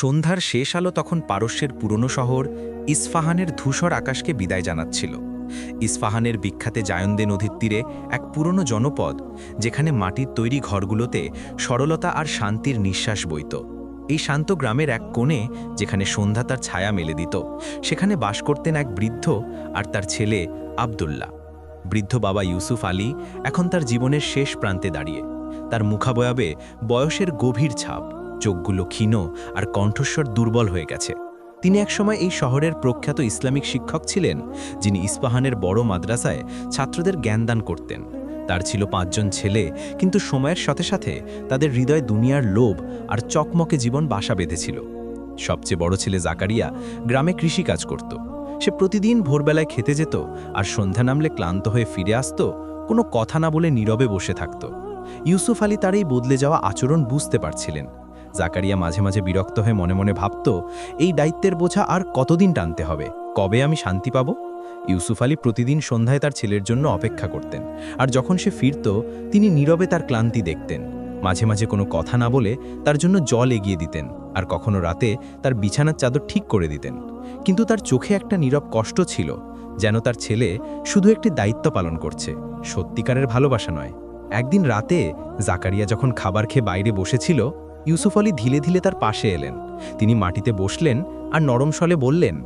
সন্ধ্যার শেষ আলো তখন পারস্যের পুরনো শহর ইস্ফাহানের ধূসর আকাশকে বিদায় জানাচ্ছিল। ইস্ফাহানের বিখ্যাতে জায়ন্দে নদীর তীরে এক পুরনো জনপদ, যেখানে মাটির তৈরি ঘরগুলোতে সরলতা আর শান্তির নিঃশ্বাস বইত। এই শান্ত গ্রামের এক কোণে, যেখানে সন্ধ্যা তার ছায়া মেলে দিত, সেখানে বাস করতেন এক বৃদ্ধ আর তার ছেলে আবদুল্লাহ। বৃদ্ধ বাবা ইউসুফ আলী এখন তার জীবনের শেষ প্রান্তে দাঁড়িয়ে। তার মুখাবয়াবে বয়সের গভীর ছাপ। চোখগুলো ক্ষীণ আর কণ্ঠস্বর দুর্বল হয়ে গেছে। তিনি একসময় এই শহরের প্রখ্যাত ইসলামিক শিক্ষক ছিলেন, যিনি ইস্পাহানের বড় মাদ্রাসায় ছাত্রদের জ্ঞানদান করতেন। তার ছিল পাঁচজন ছেলে, কিন্তু সময়ের সাথে সাথে তাদের হৃদয় দুনিয়ার লোভ আর চকমকে জীবন বাসা বেঁধেছিল। সবচেয়ে বড় ছেলে জাকারিয়া গ্রামে কৃষিকাজ করত। সে প্রতিদিন ভোরবেলায় খেতে যেত আর সন্ধ্যা নামলে ক্লান্ত হয়ে ফিরে আসত, কোনো কথা না বলে নীরবে বসে থাকত। ইউসুফ আলী তার এই বদলে যাওয়া আচরণ বুঝতে পারছিলেন। জাকারিয়া মাঝে মাঝে বিরক্ত হয়ে মনে মনে ভাবত, এই দায়িত্বের বোঝা আর কতদিন টানতে হবে? কবে আমি শান্তি পাব? ইউসুফ আলী প্রতিদিন সন্ধ্যায় তার ছেলের জন্য অপেক্ষা করতেন। আর যখন সে ফিরত, তিনি নীরবে তার ক্লান্তি দেখতেন। মাঝে মাঝে কোনো কথা না বলে তার জন্য জল এগিয়ে দিতেন আর কখনো রাতে তার বিছানার চাদর ঠিক করে দিতেন। কিন্তু তার চোখে একটা নীরব কষ্ট ছিল, যেন তার ছেলে শুধু একটি দায়িত্ব পালন করছে, সত্যিকারের ভালোবাসা নয়। একদিন রাতে জাকারিয়া যখন খাবার খেয়ে বাইরে বসেছিল ইউসুফ আলী ধীরে ধীরে তার পাশে এলেন। তিনি মাটিতে বসলেন আর নরম স্বলে বললেন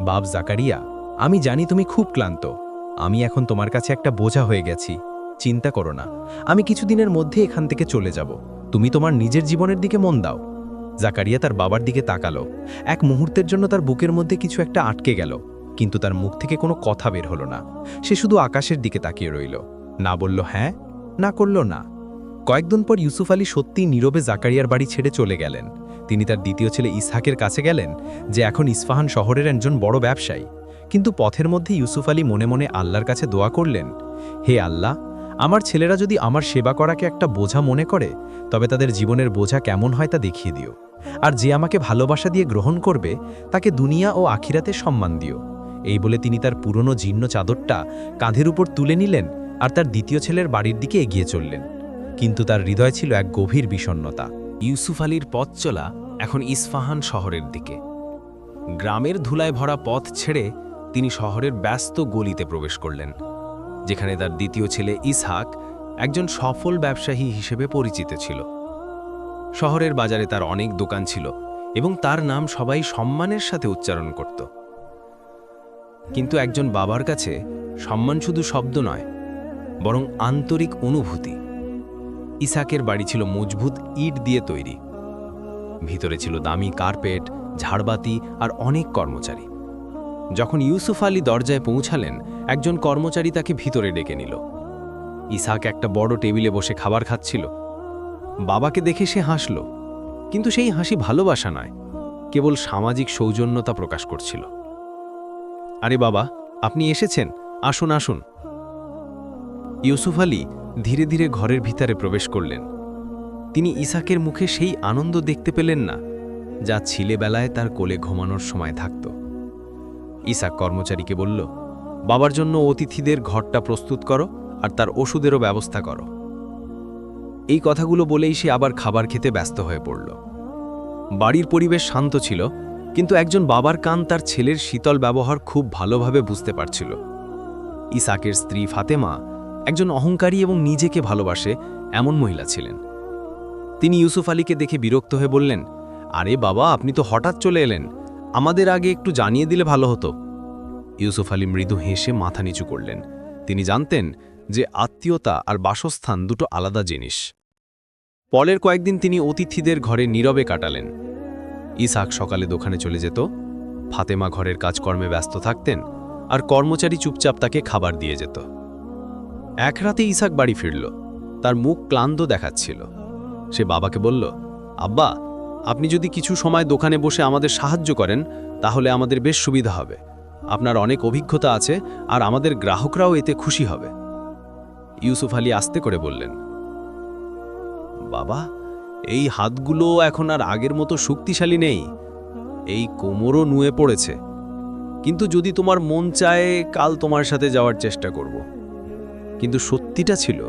বাব জাকারিয়া, আমি জানি তুমি খুব ক্লান্ত। আমি এখন তোমার কাছে একটা বোঝা হয়ে গেছি। চিন্তা করো না। আমি কিছুদিনের মধ্যে এখান থেকে চলে যাব। তুমি তোমার নিজের জীবনের দিকে মন দাও। জাকারিয়া তার বাবার দিকে তাকালো। এক মুহূর্তের জন্য তার বুকের মধ্যে কিছু একটা আটকে গেল, কিন্তু তার মুখ থেকে কোনো কথা বের হলো না। সে শুধু আকাশের দিকে তাকিয়ে রইল। না বলল হ্যাঁ? না করল, না। কয়েকদিন পর ইউসুফ আলী সত্যিই নীরবে জাকারিয়ার বাড়ি ছেড়ে চলে গেলেন। তিনি তার দ্বিতীয় ছেলে ইসহাকের কাছে গেলেন, যে এখন ইস্ফাহান শহরের একজন বড় ব্যবসায়ী। কিন্তু পথের মধ্যে ইউসুফ আলী মনে মনে আল্লাহর কাছে দোয়া করলেন, হে আল্লাহ, আমার ছেলেরা যদি আমার সেবা করাকে একটা বোঝা মনে করে, তবে তাদের জীবনের বোঝা কেমন হয় তা দেখিয়ে দিও। আর যে আমাকে ভালোবাসা দিয়ে গ্রহণ করবে, তাকে দুনিয়া ও আখিরাতে সম্মান দিও। এই বলে তিনি তার পুরনো জীর্ণ চাদরটা কাঁধের উপর তুলে নিলেন আর তার দ্বিতীয় ছেলের বাড়ির দিকে এগিয়ে চললেন। কিন্তু তার হৃদয় ছিল এক গভীর বিষণ্নতা ইউসুফ আলীর পথ চলা এখন ইস্ফাহান শহরের দিকে। গ্রামের ধুলায় ভরা পথ ছেড়ে তিনি শহরের ব্যস্ত গলিতে প্রবেশ করলেন, যেখানে তার দ্বিতীয় ছেলে ইসহাক একজন সফল ব্যবসায়ী হিসেবে পরিচিত ছিল। শহরের বাজারে তার অনেক দোকান ছিল এবং তার নাম সবাই সম্মানের সাথে উচ্চারণ করত। কিন্তু একজন বাবার কাছে সম্মান শুধু শব্দ নয়, বরং আন্তরিক অনুভূতি। ইসাকের বাড়ি ছিল মজবুত ইট দিয়ে তৈরি। ভিতরে ছিল দামি কার্পেট, ঝাড়বাতি আর অনেক কর্মচারী। যখন ইউসুফ আলী দরজায় পৌঁছালেন, একজন কর্মচারী তাকে ভিতরে ডেকে নিল। ইসাক একটা বড় টেবিলে বসে খাবার খাচ্ছিল। বাবাকে দেখে সে হাসল, কিন্তু সেই হাসি ভালোবাসা নয়, কেবল সামাজিক সৌজন্যতা প্রকাশ করছিল। আরে বাবা, আপনি এসেছেন? আসুন আসুন। ইউসুফ আলী ধীরে ধীরে ঘরের ভিতরে প্রবেশ করলেন। তিনি ইসাকের মুখে সেই আনন্দ দেখতে পেলেন না, যা ছেলেবেলায় তার কোলে ঘুমানোর সময় থাকত। ইসাক কর্মচারীকে বলল, বাবার জন্য অতিথিদের ঘরটা প্রস্তুত করো আর তার ওষুধেরও ব্যবস্থা করো। এই কথাগুলো বলেই সে আবার খাবার খেতে ব্যস্ত হয়ে পড়ল। বাড়ির পরিবেশ শান্ত ছিল, কিন্তু একজন বাবার কান তার ছেলের শীতল ব্যবহার খুব ভালোভাবে বুঝতে পারছিল। ইসাকের স্ত্রী ফাতেমা একজন অহংকারী এবং নিজেকে ভালোবাসে এমন মহিলা ছিলেন। তিনি ইউসুফ আলীকে দেখে বিরক্ত হয়ে বললেন, আরে বাবা, আপনি তো হঠাৎ চলে এলেন। আমাদের আগে একটু জানিয়ে দিলে ভালো হতো। ইউসুফ আলী মৃদু হেসে মাথা নিচু করলেন। তিনি জানতেন যে আত্মীয়তা আর বাসস্থান দুটো আলাদা জিনিস। পরের কয়েকদিন তিনি অতিথিদের ঘরে নীরবে কাটালেন। ইসাক সকালে দোকানে চলে যেত। ফাতেমা ঘরের কাজকর্মে ব্যস্ত থাকতেন আর কর্মচারী চুপচাপ তাকে খাবার দিয়ে যেত। এক রাতে ইসাক বাড়ি ফিরল। তার মুখ ক্লান্ত দেখাচ্ছিল। সে বাবাকে বলল, আব্বা, আপনি যদি কিছু সময় দোকানে বসে আমাদের সাহায্য করেন, তাহলে আমাদের বেশ সুবিধা হবে। আপনার অনেক অভিজ্ঞতা আছে আর আমাদের গ্রাহকরাও এতে খুশি হবে। ইউসুফ আলী আস্তে করে বললেন, বাবা, এই হাতগুলো এখন আর আগের মতো শক্তিশালী নেই। এই কোমরও নুয়ে পড়েছে। কিন্তু যদি তোমার মন চায়, কাল তোমার সাথে যাওয়ার চেষ্টা করব। কিন্তু সত্যিটা ছিল,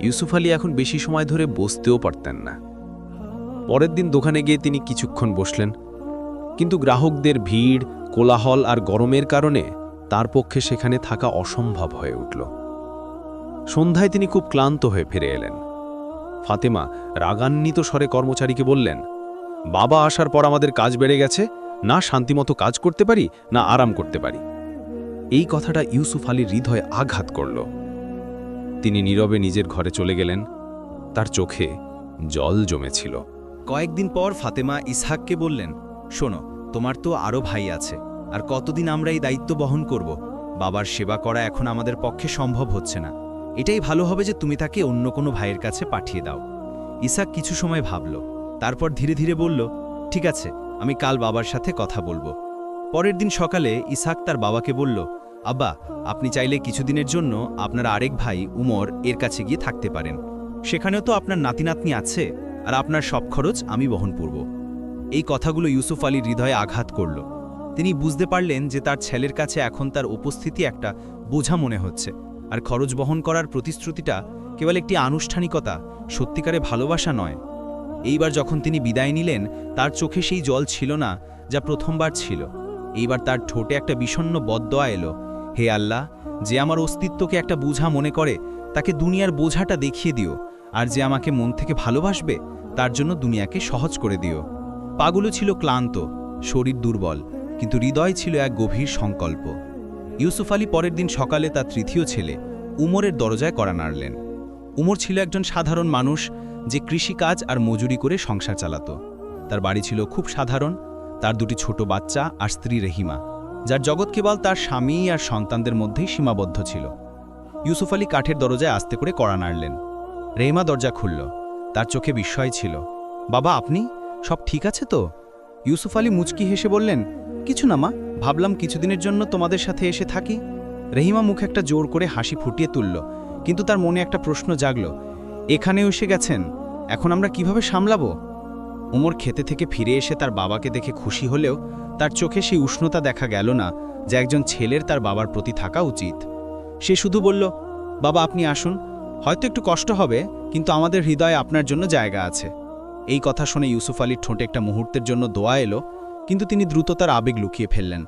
ইউসুফ আলী এখন বেশি সময় ধরে বসতেও পারতেন না। পরের দিন দোকানে গিয়ে তিনি কিছুক্ষণ বসলেন, কিন্তু গ্রাহকদের ভিড়, কোলাহল আর গরমের কারণে তার পক্ষে সেখানে থাকা অসম্ভব হয়ে উঠল। সন্ধ্যায় তিনি খুব ক্লান্ত হয়ে ফিরে এলেন। ফাতেমা রাগান্বিত স্বরে কর্মচারীকে বললেন, বাবা আসার পর আমাদের কাজ বেড়ে গেছে, না শান্তিমতো কাজ করতে পারি, না আরাম করতে পারি। এই কথাটা ইউসুফ আলীর হৃদয়ে আঘাত করল। তিনি নীরবে নিজের ঘরে চলে গেলেন। তার চোখে জল জমেছিল। কয়েকদিন পর ফাতেমা ইসহাককে বললেন, শোনো, তোমার তো আরও ভাই আছে, আর কতদিন আমরা এই দায়িত্ব বহন করব? বাবার সেবা করা এখন আমাদের পক্ষে সম্ভব হচ্ছে না। এটাই ভালো হবে যে তুমি তাকে অন্য কোনো ভাইয়ের কাছে পাঠিয়ে দাও। ইসাক কিছু সময় ভাবল, তারপর ধীরে ধীরে বলল, ঠিক আছে, আমি কাল বাবার সাথে কথা বলব। পরের দিন সকালে ইসাক তার বাবাকে বলল আব্বা, আপনি চাইলে কিছুদিনের জন্য আপনার আরেক ভাই উমর এর কাছে গিয়ে থাকতে পারেন। সেখানেও তো আপনার নাতি নাতনি আছে আর আপনার সব খরচ আমি বহন করব। এই কথাগুলো ইউসুফ আলীর হৃদয়ে আঘাত করল। তিনি বুঝতে পারলেন যে তার ছেলের কাছে এখন তার উপস্থিতি একটা বোঝা মনে হচ্ছে আর খরচ বহন করার প্রতিশ্রুতিটা কেবল একটি আনুষ্ঠানিকতা, সত্যিকারে ভালোবাসা নয়। এইবার যখন তিনি বিদায় নিলেন, তার চোখে সেই জল ছিল না যা প্রথমবার ছিল। এইবার তার ঠোঁটে একটা বিষণ্ণ বদদোয়া এলো হে আল্লাহ, যে আমার অস্তিত্বকে একটা বোঝা মনে করে, তাকে দুনিয়ার বোঝাটা দেখিয়ে দিও, আর যে আমাকে মন থেকে ভালোবাসবে, তার জন্য দুনিয়াকে সহজ করে দিও। পাগুলো ছিল ক্লান্ত, শরীর দুর্বল, কিন্তু হৃদয় ছিল এক গভীর সংকল্প। ইউসুফ আলী পরের দিন সকালে তার তৃতীয় ছেলে, উমরের দরজায় করা নাড়লেন। উমর ছিল একজন সাধারণ মানুষ, যে কৃষিকাজ আর মজুরি করে সংসার চালাত। তার বাড়ি ছিল খুব সাধারণ, তার দুটি ছোট বাচ্চা আর স্ত্রী রেহিমা। যার জগৎ কেবল তার স্বামী আর সন্তানদের মধ্যেই সীমাবদ্ধ ছিল। ইউসুফ আলী কাঠের দরজায় আস্তে করে কড়া নাড়লেন। রেহিমা দরজা খুলল। তার চোখে বিস্ময় ছিল। বাবা, আপনি? সব ঠিক আছে তো? ইউসুফ আলী মুচকি হেসে বললেন, কিছু না মা, ভাবলাম কিছুদিনের জন্য তোমাদের সাথে এসে থাকি। রেহিমা মুখে একটা জোর করে হাসি ফুটিয়ে তুলল, কিন্তু তার মনে একটা প্রশ্ন জাগল, এখানেও এসে গেছেন? এখন আমরা কীভাবে সামলাবো? ওমর খেতে থেকে ফিরে এসে তার বাবাকে দেখে খুশি হলেও তার চোখে সেই উষ্ণতা দেখা গেল না যে একজন ছেলের তার বাবার প্রতি থাকা উচিত। সে শুধু বলল, বাবা, আপনি আসুন। হয়তো একটু কষ্ট হবে, কিন্তু আমাদের হৃদয়ে আপনার জন্য জায়গা আছে। এই কথা শুনে ইউসুফ আলীর ঠোঁটে একটা মুহূর্তের জন্য দোয়া এলো, কিন্তু তিনি দ্রুত তার আবেগ লুকিয়ে ফেললেন।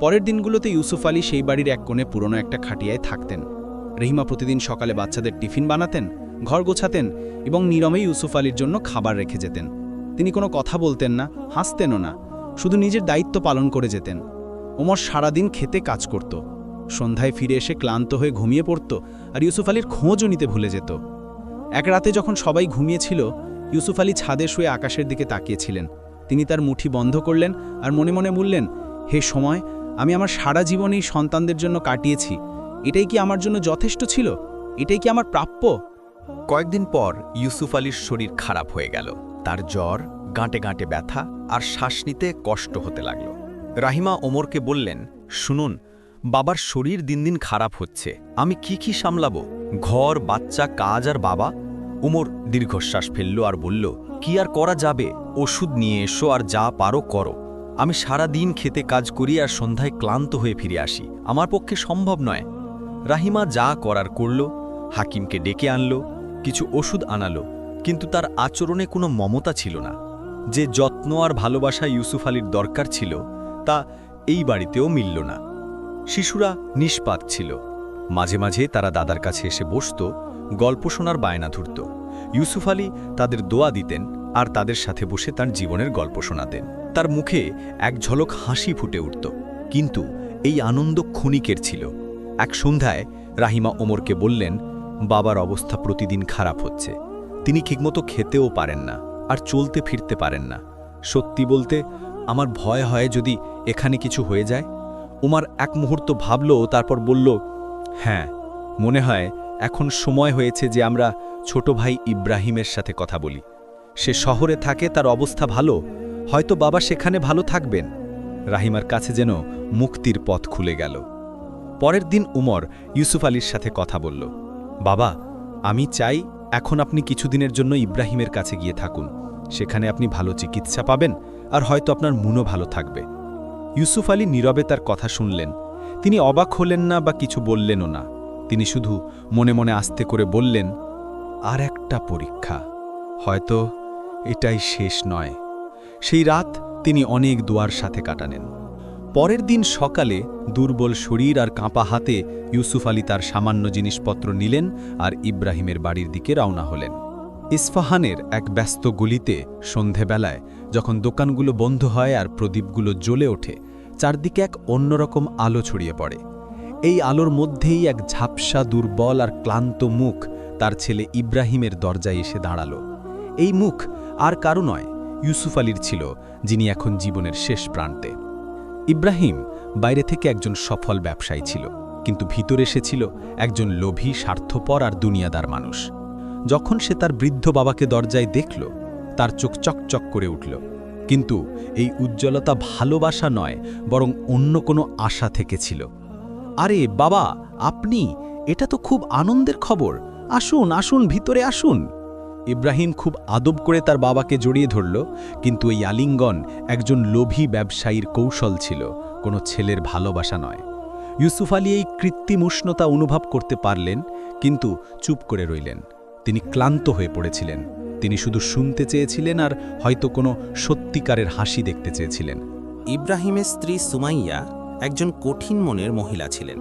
পরের দিনগুলোতে ইউসুফ আলী সেই বাড়ির এক কোণে পুরনো একটা খাটিয়ায় থাকতেন। রহিমা প্রতিদিন সকালে বাচ্চাদের টিফিন বানাতেন, ঘর গোছাতেন এবং নীরমে ইউসুফ আলীর জন্য খাবার রেখে যেতেন। তিনি কোনো কথা বলতেন না, হাসতেনও না। শুধু নিজের দায়িত্ব পালন করে যেতেন। ওমর সারাদিন খেতে কাজ করত। সন্ধ্যায় ফিরে এসে ক্লান্ত হয়ে ঘুমিয়ে পড়ত আর ইউসুফ আলীর খোঁজও নিতে ভুলে যেত। এক রাতে যখন সবাই ঘুমিয়েছিল, ইউসুফ আলী ছাদে শুয়ে আকাশের দিকে তাকিয়েছিলেন। তিনি তার মুঠি বন্ধ করলেন আর মনে মনে বললেন, হে সময়, আমি আমার সারা জীবন এই সন্তানদের জন্য কাটিয়েছি। এটাই কি আমার জন্য যথেষ্ট ছিল? এটাই কি আমার প্রাপ্য? কয়েকদিন পর ইউসুফ আলীর শরীর খারাপ হয়ে গেল। তার জ্বর গাঁটে গাঁটে ব্যথা আর শ্বাস নিতে কষ্ট হতে লাগল। রাহিমা ওমরকে বললেন, শুনুন, বাবার শরীর দিন দিন খারাপ হচ্ছে। আমি কি কি সামলাব? ঘর, বাচ্চা, কাজ আর বাবা? ওমর দীর্ঘশ্বাস ফেলল আর বলল, কি আর করা যাবে? ওষুধ নিয়ে এসো আর যা পারো করো। আমি সারা দিন খেতে কাজ করি আর সন্ধ্যায় ক্লান্ত হয়ে ফিরে আসি। আমার পক্ষে সম্ভব নয়। রাহিমা যা করার করল, হাকিমকে ডেকে আনলো, কিছু ওষুধ আনালো, কিন্তু তার আচরণে কোনো মমতা ছিল না। যে যত্ন আর ভালোবাসা ইউসুফ আলীর দরকার ছিল, তা এই বাড়িতেও মিলল না। শিশুরা নিষ্পাত ছিল। মাঝে মাঝে তারা দাদার কাছে এসে বসত, গল্প শোনার বায়না ধরত। ইউসুফ আলী তাদের দোয়া দিতেন আর তাদের সাথে বসে তার জীবনের গল্প শোনাতেন। তার মুখে এক ঝলক হাসি ফুটে উঠত। কিন্তু এই আনন্দ ক্ষণিকের ছিল। এক সন্ধ্যায় রাহিমা ওমরকে বললেন, বাবার অবস্থা প্রতিদিন খারাপ হচ্ছে। তিনি ঠিকমতো খেতেও পারেন না। আর চলতে ফিরতে পারেন না। সত্যি বলতে, আমার ভয় হয় যদি এখানে কিছু হয়ে যায়। উমার এক মুহূর্ত ভাবল, তারপর বলল হ্যাঁ মনে হয় এখন সময় হয়েছে যে আমরা ছোট ভাই ইব্রাহিমের সাথে কথা বলি। সে শহরে থাকে, তার অবস্থা ভালো। হয়তো বাবা সেখানে ভালো থাকবেন। রাহিমার কাছে যেন মুক্তির পথ খুলে গেল। পরের দিন উমর ইউসুফ আলীর সাথে কথা বলল, বাবা, আমি চাই এখন আপনি কিছুদিনের জন্য ইব্রাহিমের কাছে গিয়ে থাকুন। সেখানে আপনি ভালো চিকিৎসা পাবেন আর হয়তো আপনার মনও ভালো থাকবে। ইউসুফ আলী নীরবে তার কথা শুনলেন। তিনি অবাক হলেন না বা কিছু বললেনও না। তিনি শুধু মনে মনে আস্তে করে বললেন, আর একটা পরীক্ষা। হয়তো এটাই শেষ নয়। সেই রাত তিনি অনেক দুয়ার সাথে কাটানেন পরের দিন সকালে দুর্বল শরীর আর কাঁপা হাতে ইউসুফ আলী তার সামান্য জিনিসপত্র নিলেন আর ইব্রাহিমের বাড়ির দিকে রওনা হলেন। ইস্ফাহানের এক ব্যস্ত গলিতে সন্ধেবেলায় যখন দোকানগুলো বন্ধ হয় আর প্রদীপগুলো জ্বলে ওঠে, চারদিকে এক অন্যরকম আলো ছড়িয়ে পড়ে। এই আলোর মধ্যেই এক ঝাপসা দুর্বল আর ক্লান্ত মুখ তার ছেলে ইব্রাহিমের দরজায় এসে দাঁড়াল। এই মুখ আর কারও নয়, ইউসুফ আলীর ছিল, যিনি এখন জীবনের শেষ প্রান্তে। ইব্রাহিম বাইরে থেকে একজন সফল ব্যবসায়ী ছিল, কিন্তু ভিতরে এসেছিল একজন লোভী, স্বার্থপর আর দুনিয়াদার মানুষ। যখন সে তার বৃদ্ধ বাবাকে দরজায় দেখল, তার চোখ চকচক করে উঠল। কিন্তু এই উজ্জ্বলতা ভালোবাসা নয়, বরং অন্য কোনো আশা থেকে ছিল। আরে, বাবা, আপনি? এটা তো খুব আনন্দের খবর। আসুন আসুন, ভিতরে আসুন। ইব্রাহিম খুব আদব করে তার বাবাকে জড়িয়ে ধরল, কিন্তু এই আলিঙ্গন একজন লোভী ব্যবসায়ীর কৌশল ছিল, কোনো ছেলের ভালোবাসা নয়। ইউসুফ আলী এই কৃত্রিম উষ্ণতা অনুভব করতে পারলেন, কিন্তু চুপ করে রইলেন। তিনি ক্লান্ত হয়ে পড়েছিলেন। তিনি শুধু শুনতে চেয়েছিলেন আর হয়তো কোনো সত্যিকারের হাসি দেখতে চেয়েছিলেন। ইব্রাহিমের স্ত্রী সুমাইয়া একজন কঠিন মনের মহিলা ছিলেন।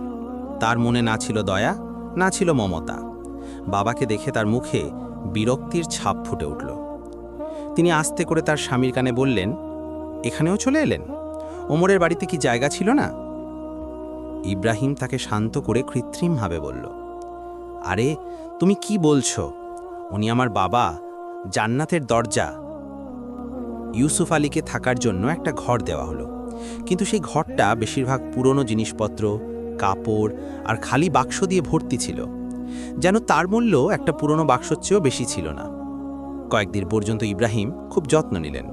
তার মনে না ছিল দয়া, না ছিল মমতা। বাবাকে দেখে তার মুখে বিরক্তির ছাপ ফুটে উঠল। তিনি আস্তে করে তার স্বামীর কানে বললেন, এখানেও চলে এলেন? ওমরের বাড়িতে কি জায়গা ছিল না? ইব্রাহিম তাকে শান্ত করে কৃত্রিমভাবে বলল, আরে তুমি কি বলছো? উনি আমার বাবা, জান্নাতের দরজা। ইউসুফ আলীকে থাকার জন্য একটা ঘর দেওয়া হলো। কিন্তু সেই ঘরটা বেশিরভাগ পুরনো জিনিসপত্র, কাপড় আর খালি বাক্স দিয়ে ভর্তি ছিল। যেন তার মূল্য একটা পুরনো বাক্সর চেয়েও বেশি ছিল না। কয়েকদিন পর্যন্ত ইব্রাহিম খুব যত্ন নিলেন।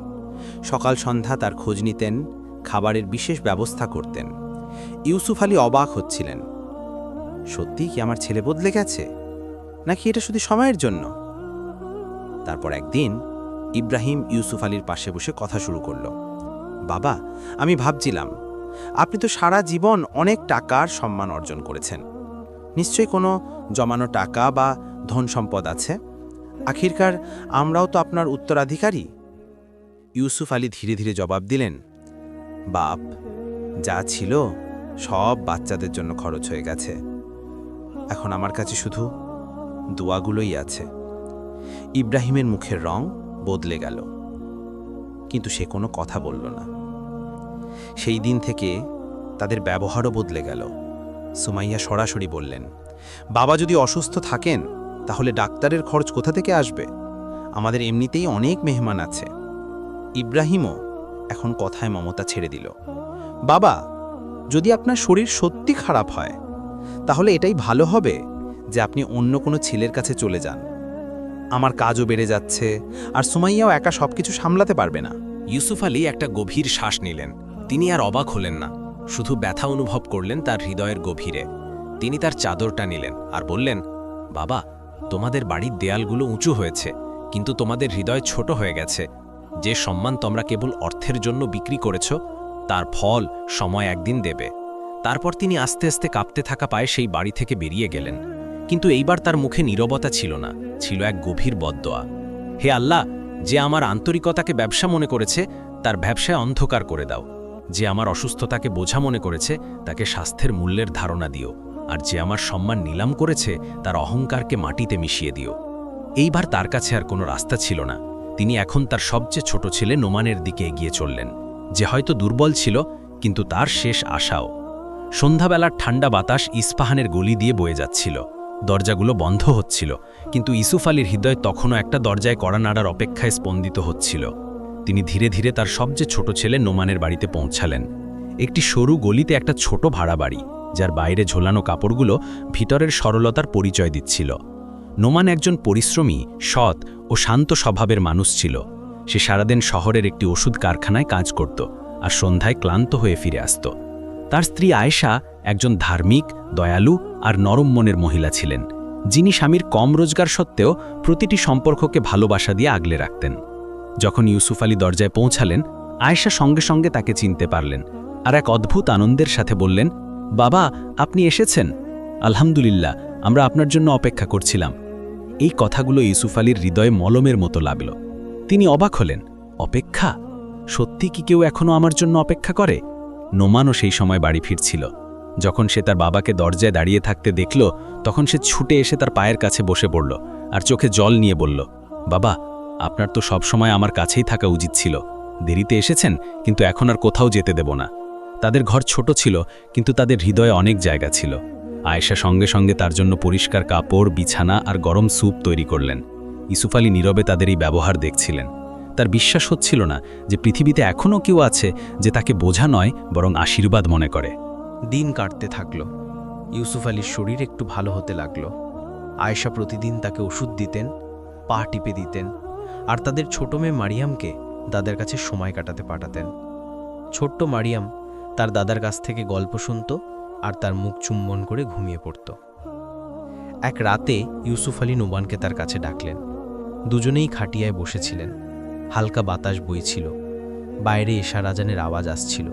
সকাল সন্ধ্যা তার খোঁজ নিতেন, খাবারের বিশেষ ব্যবস্থা করতেন। ইউসুফ আলী অবাক হচ্ছিলেন। সত্যিই কি আমার ছেলে বদলে গেছে? নাকি এটা শুধু সময়ের জন্য? তারপর একদিন ইব্রাহিম ইউসুফ আলীর পাশে বসে কথা শুরু করল। বাবা, আমি ভাবছিলাম, আপনি তো সারা জীবন অনেক টাকার সম্মান অর্জন করেছেন। নিশ্চয়ই কোনো জমানো টাকা বা ধন সম্পদ আছে? আখিরকার আমরাও তো আপনার উত্তরাধিকারী। ইউসুফ আলী ধীরে ধীরে জবাব দিলেন, বাপ, যা ছিল সব বাচ্চাদের জন্য খরচ হয়ে গেছে। এখন আমার কাছে শুধু দোয়াগুলোই আছে। ইব্রাহিমের মুখের রং বদলে গেল। কিন্তু সে কোনো কথা বলল না। সেই দিন থেকে তাদের ব্যবহারও বদলে গেল। সুমাইয়া সরাসরি বললেন, বাবা যদি অসুস্থ থাকেন, তাহলে ডাক্তারের খরচ কোথা থেকে আসবে? আমাদের এমনিতেই অনেক মেহমান আছে। ইব্রাহিমও এখন কথায় মমতা ছেড়ে দিল, বাবা, যদি আপনার শরীর সত্যি খারাপ হয়, তাহলে এটাই ভালো হবে। যে আপনি অন্য কোনো ছেলের কাছে চলে যান। আমার কাজও বেড়ে যাচ্ছে, আর সুমাইয়াও একা সবকিছু সামলাতে পারবে না। ইউসুফ আলী একটা গভীর শ্বাস নিলেন। তিনি আর অবাক হলেন না। শুধু ব্যথা অনুভব করলেন তার হৃদয়ের গভীরে। তিনি তার চাদরটা নিলেন আর বললেন, বাবা, তোমাদের বাড়ির দেয়ালগুলো উঁচু হয়েছে, কিন্তু তোমাদের হৃদয় ছোট হয়ে গেছে। যে সম্মান তোমরা কেবল অর্থের জন্য বিক্রি করেছ, তার ফল সময় একদিন দেবে। তারপর তিনি আস্তে আস্তে কাঁপতে থাকা পায়ে সেই বাড়ি থেকে বেরিয়ে গেলেন। কিন্তু এইবার তার মুখে নীরবতা ছিল না, ছিল এক গভীর বদদোয়া। হে আল্লাহ, যে আমার আন্তরিকতাকে ব্যবসা মনে করেছে, তার ব্যবসায় অন্ধকার করে দাও। যে আমার অসুস্থতাকে বোঝা মনে করেছে, তাকে স্বাস্থ্যের মূল্যের ধারণা দিও। আর যে আমার সম্মান নিলাম করেছে, তার অহংকারকে মাটিতে মিশিয়ে দিও। এইবার তার কাছে আর কোনো রাস্তা ছিল না। তিনি এখন তার সবচেয়ে ছোট ছেলে নোমানের দিকে এগিয়ে চললেন। যে হয়তো দুর্বল ছিল, কিন্তু তার শেষ আশাও। সন্ধ্যাবেলার ঠান্ডা বাতাস ইস্পাহানের গলি দিয়ে বয়ে যাচ্ছিল। দরজাগুলো বন্ধ হচ্ছিল, কিন্তু ইসুফ আলীর হৃদয় তখনও একটা দরজায় কড়া নাড়ার অপেক্ষায় স্পন্দিত হচ্ছিল। তিনি ধীরে ধীরে তার সবচেয়ে ছোট ছেলে নোমানের বাড়িতে পৌঁছালেন। একটি সরু গলিতে একটা ছোট ভাড়া বাড়ি, যার বাইরে ঝোলানো কাপড়গুলো ভিতরের সরলতার পরিচয় দিচ্ছিল। নোমান একজন পরিশ্রমী, সৎ ও শান্ত স্বভাবের মানুষ ছিল। সে সারাদিন শহরের একটি ওষুধ কারখানায় কাজ করত আর সন্ধ্যায় ক্লান্ত হয়ে ফিরে আসত। তার স্ত্রী আয়েশা একজন ধার্মিক, দয়ালু আর নরম মনের মহিলা ছিলেন, যিনি স্বামীর কম রোজগার সত্ত্বেও প্রতিটি সম্পর্ককে ভালোবাসা দিয়ে আগলে রাখতেন। যখন ইউসুফ আলী দরজায় পৌঁছালেন, আয়েশা সঙ্গে সঙ্গে তাকে চিনতে পারলেন আর এক অদ্ভুত আনন্দের সাথে বললেন, বাবা, আপনি এসেছেন? আলহামদুলিল্লাহ, আমরা আপনার জন্য অপেক্ষা করছিলাম। এই কথাগুলো ইউসুফ আলীর হৃদয়ে মলমের মতো লাগল তিনি অবাক হলেন, অপেক্ষা? সত্যি কি কেউ এখনও আমার জন্য অপেক্ষা করে? নোমানও সেই সময় বাড়ি ফিরছিল। যখন সে তার বাবাকে দরজায় দাঁড়িয়ে থাকতে দেখল, তখন সে ছুটে এসে তার পায়ের কাছে বসে পড়ল আর চোখে জল নিয়ে বলল, বাবা, আপনার তো সব সময় আমার কাছেই থাকা উচিত ছিল। দেরিতে এসেছেন, কিন্তু এখন আর কোথাও যেতে দেব না। তাদের ঘর ছোট ছিল, কিন্তু তাদের হৃদয়ে অনেক জায়গা ছিল। আয়েশা সঙ্গে সঙ্গে তার জন্য পরিষ্কার কাপড়, বিছানা আর গরম স্যুপ তৈরি করলেন। ইসুফ আলী নীরবে তাদের এই ব্যবহার দেখছিলেন। তার বিশ্বাস হচ্ছিল না যে পৃথিবীতে এখনও কেউ আছে যে তাকে বোঝা নয়, বরং আশীর্বাদ মনে করে। দিন কাটতে থাকল। ইউসুফ আলীর শরীর একটু ভালো হতে লাগল। আয়েশা প্রতিদিন তাকে ওষুধ দিতেন, পা টিপে দিতেন আর তাদের ছোট মেয়ে মারিয়ামকে দাদার কাছে সময় কাটাতে পাঠাতেন। ছোট্ট মারিয়াম তার দাদার কাছ থেকে গল্প শুনত আর তার মুখ চুম্বন করে ঘুমিয়ে পড়ত। এক রাতে ইউসুফ আলী নোবানকে তার কাছে ডাকলেন। দুজনেই খাটিয়ায় বসেছিলেন। হালকা বাতাস বইছিল। বাইরে এশা রাজানের আওয়াজ আসছিল।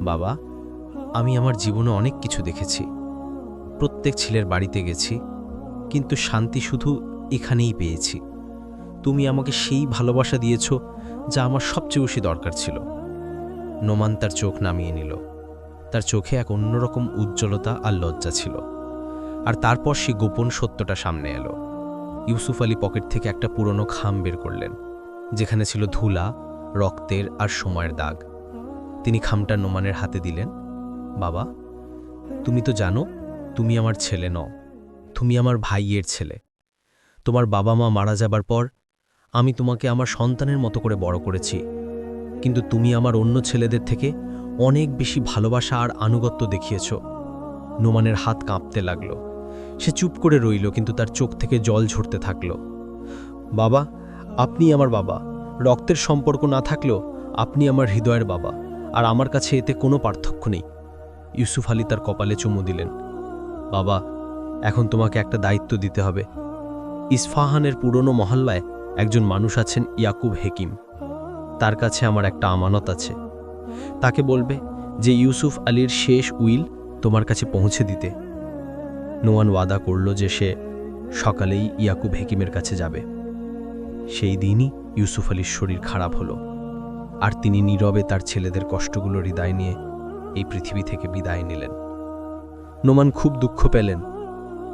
বাবা আমি আমার জীবনে অনেক কিছু দেখেছি। প্রত্যেক ছেলের বাড়িতে গেছি, কিন্তু শান্তি শুধু এখানেই পেয়েছি। তুমি আমাকে সেই ভালোবাসা দিয়েছ যা আমার সবচেয়ে বেশি দরকার ছিল। নোমান তার চোখ নামিয়ে নিল। তার চোখে এক অন্যরকম উজ্জ্বলতা আর লজ্জা ছিল। আর তারপর সে গোপন সত্যটা সামনে এলো। ইউসুফ আলী পকেট থেকে একটা পুরনো খাম বের করলেন, যেখানে ছিল ধুলা, রক্তের আর সময়ের দাগ। তিনি খামটা নোমানের হাতে দিলেন বাবা, তুমি তো জানো, তুমি আমার ছেলে নও, তুমি আমার ভাইয়ের ছেলে। তোমার বাবা মা মারা যাবার পর আমি তোমাকে আমার সন্তানের মতো করে বড় করেছি। কিন্তু তুমি আমার অন্য ছেলেদের থেকে অনেক বেশি ভালোবাসা আর আনুগত্য দেখিয়েছ। নোমানের হাত কাঁপতে লাগল। সে চুপ করে রইল, কিন্তু তার চোখ থেকে জল ঝরতে থাকল। বাবা, আপনি আমার বাবা। রক্তের সম্পর্ক না থাকলেও আপনি আমার হৃদয়ের বাবা। আর আমার কাছে এতে কোনো পার্থক্য নেই। ইউসুফ আলী তার কপালে চুমু দিলেন। বাবা, এখন তোমাকে একটা দায়িত্ব দিতে হবে। ইসফাহানের পুরনো মহল্লায় একজন মানুষ আছেন ইয়াকুব হেকিম। তার কাছে আমার একটা আমানত আছে। তাকে বলবে যে, ইউসুফ আলীর শেষ উইল তোমার কাছে পৌঁছে দিতে। নোয়ান ওয়াদা করল যে, সে সকালেই ইয়াকুব হেকিমের কাছে যাবে। সেই দিনই ইউসুফ আলীর শরীর খারাপ হলো। আর তিনি নীরবে তার ছেলেদের কষ্টগুলো হৃদয় নিয়ে এই পৃথিবী থেকে বিদায় নিলেন। নোমান খুব দুঃখ পেলেন।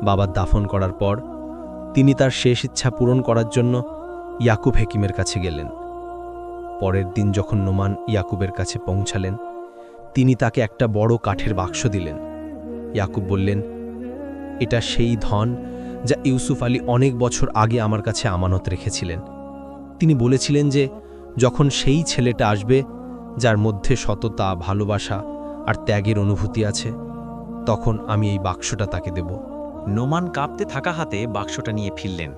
বাবার দাফন করার পর তিনি তার শেষ ইচ্ছা পূরণ করার জন্য ইয়াকুব হেকিমের কাছে গেলেন। পরের দিন যখন নোমান ইয়াকুবের কাছে পৌঁছালেন, তিনি তাকে একটা বড় কাঠের বাক্স দিলেন। ইয়াকুব বললেন, এটা সেই ধন যা ইউসুফ আলী অনেক বছর আগে আমার কাছে আমানত রেখেছিলেন। তিনি বলেছিলেন যে, যখন সেই ছেলেটা আসবে, যার মধ্যে সততা, ভালোবাসা আর ত্যাগের অনুভূতি আছে, তখন আমি এই বাক্সটা তাকে দেব। নোমান কাঁপতে থাকা হাতে বাক্সটা নিয়ে ফিরলেন।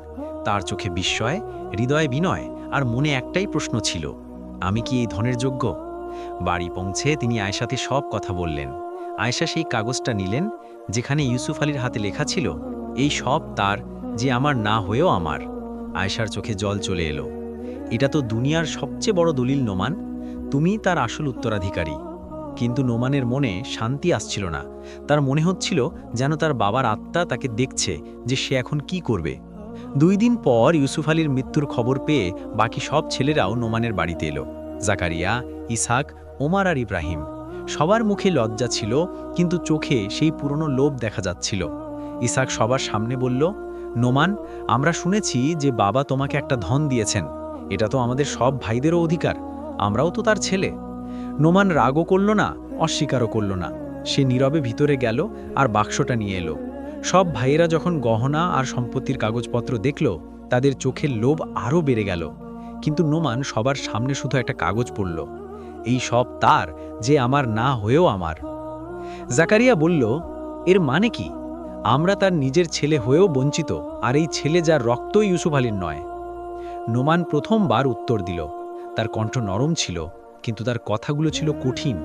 তার চোখে বিস্ময়, হৃদয়ে বিনয়, আর মনে একটাই প্রশ্ন ছিল, আমি কি এই ধনের যোগ্য? বাড়ি পৌঁছে তিনি আয়সাতে সব কথা বললেন। আয়সা সেই কাগজটা নিলেন, যেখানে ইউসুফ আলীর হাতে লেখা ছিল, এই সব তার, যে আমার না হয়েও আমার। আয়সার চোখে জল চলে এলো। এটা তো দুনিয়ার সবচেয়ে বড় দলিল, নোমান। তুমি তার আসল উত্তরাধিকারী। কিন্তু নোমানের মনে শান্তি আসছিল না। তার মনে হচ্ছিল যেন তার বাবার আত্মা তাকে দেখছে যে সে এখন কি করবে। দুই দিন পর ইউসুফ আলীর মৃত্যুর খবর পেয়ে বাকি সব ছেলেরাও নোমানের বাড়িতে এলো। জাকারিয়া ইসাক ওমার আর ইব্রাহিম। সবার মুখে লজ্জা ছিল, কিন্তু চোখে সেই পুরনো লোভ দেখা যাচ্ছিল। ইসাক সবার সামনে বলল, নোমান, আমরা শুনেছি যে বাবা তোমাকে একটা ধন দিয়েছেন। এটা তো আমাদের সব ভাইদেরও অধিকার। আমরাও তো তার ছেলে। নোমান রাগও করল না, অস্বীকারও করল না। সে নীরবে ভিতরে গেল আর বাক্সটা নিয়ে এলো। সব ভাইয়েরা যখন গহনা আর সম্পত্তির কাগজপত্র দেখল, তাদের চোখের লোভ আরও বেড়ে গেল। কিন্তু নোমান সবার সামনে শুধু একটা কাগজ পড়ল। এই সব তার, যে আমার না হয়েও আমার। জাকারিয়া বলল, এর মানে কি? আমরা তার নিজের ছেলে হয়েও বঞ্চিত, আর এই ছেলে যার রক্ত ইউসুফ আলীর নয়। নোমান প্রথমবার উত্তর দিল। তার কণ্ঠ নরম ছিল। কিন্তু তার কথাগুলো ছিল কঠিন।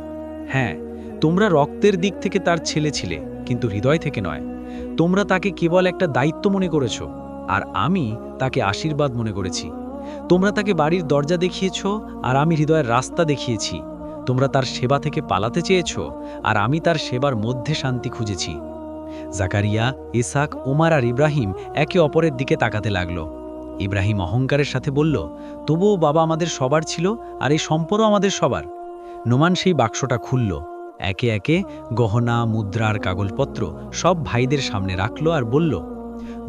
হ্যাঁ তোমরা রক্তের দিক থেকে তার ছেলে ছিলে, কিন্তু হৃদয় থেকে নয়। তোমরা তাকে কেবল একটা দায়িত্ব মনে করেছ, আর আমি তাকে আশীর্বাদ মনে করেছি। তোমরা তাকে বাড়ির দরজা দেখিয়েছ, আর আমি হৃদয়ের রাস্তা দেখিয়েছি। তোমরা তার সেবা থেকে পালাতে চেয়েছ, আর আমি তার সেবার মধ্যে শান্তি খুঁজেছি। জাকারিয়া, ইসাক, ওমার আর ইব্রাহিম একে অপরের দিকে তাকাতে লাগল। ইব্রাহিম অহংকারের সাথে বলল, তবুও বাবা আমাদের সবার ছিল আর এই সম্পদও আমাদের সবার। নোমান সেই বাক্সটা খুলল। একে একে গহনা, মুদ্রা আর কাগজপত্র সব ভাইদের সামনে রাখল আর বলল,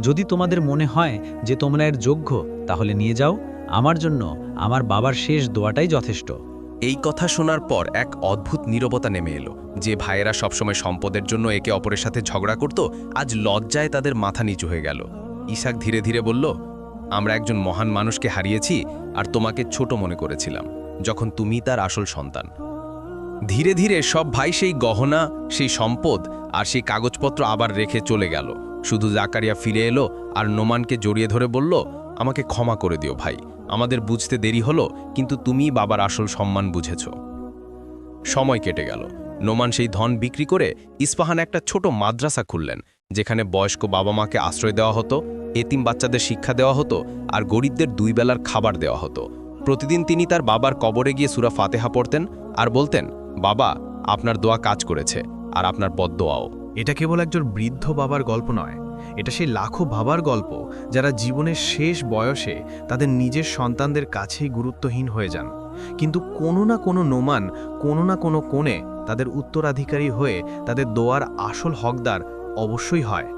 যদি তোমাদের মনে হয় যে তোমরা এর যোগ্য, তাহলে নিয়ে যাও। আমার জন্য আমার বাবার শেষ দোয়াটাই যথেষ্ট। এই কথা শোনার পর এক অদ্ভুত নীরবতা নেমে এলো। যে ভাইয়েরা সবসময় সম্পদের জন্য একে অপরের সাথে ঝগড়া করত, আজ লজ্জায় তাদের মাথা নিচু হয়ে গেল। ইসাক ধীরে ধীরে বলল আমরা একজন মহান মানুষকে হারিয়েছি আর তোমাকে ছোট মনে করেছিলাম, যখন তুমি তার আসল সন্তান। ধীরে ধীরে সব ভাই সেই গহনা, সেই সম্পদ আর সেই কাগজপত্র আবার রেখে চলে গেল। শুধু জাকারিয়া ফিরে এলো আর নোমানকে জড়িয়ে ধরে বলল, আমাকে ক্ষমা করে দিও ভাই, আমাদের বুঝতে দেরি হলো, কিন্তু তুমি বাবার আসল সম্মান বুঝেছ। সময় কেটে গেল। নোমান সেই ধন বিক্রি করে ইস্পাহান একটা ছোট মাদ্রাসা খুললেন। যেখানে বয়স্ক বাবা মাকে আশ্রয় দেওয়া হতো, এতিম বাচ্চাদের শিক্ষা দেওয়া হতো আর গরিবদের দুই বেলার খাবার দেওয়া হতো। প্রতিদিন তিনি তার বাবার কবরে গিয়ে সুরা ফাতেহা পড়তেন আর বলতেন, বাবা, আপনার দোয়া কাজ করেছে আর আপনার বদদোয়াও। এটা কেবল একজন বৃদ্ধ বাবার গল্প নয়, এটা সেই লাখো বাবার গল্প যারা জীবনের শেষ বয়সে তাদের নিজের সন্তানদের কাছেই গুরুত্বহীন হয়ে যান। কিন্তু কোনো না কোনো নোমান, কোনো না কোনো কোণে তাদের উত্তরাধিকারী হয়ে তাদের দোয়ার আসল হকদার অবশ্যই হয়।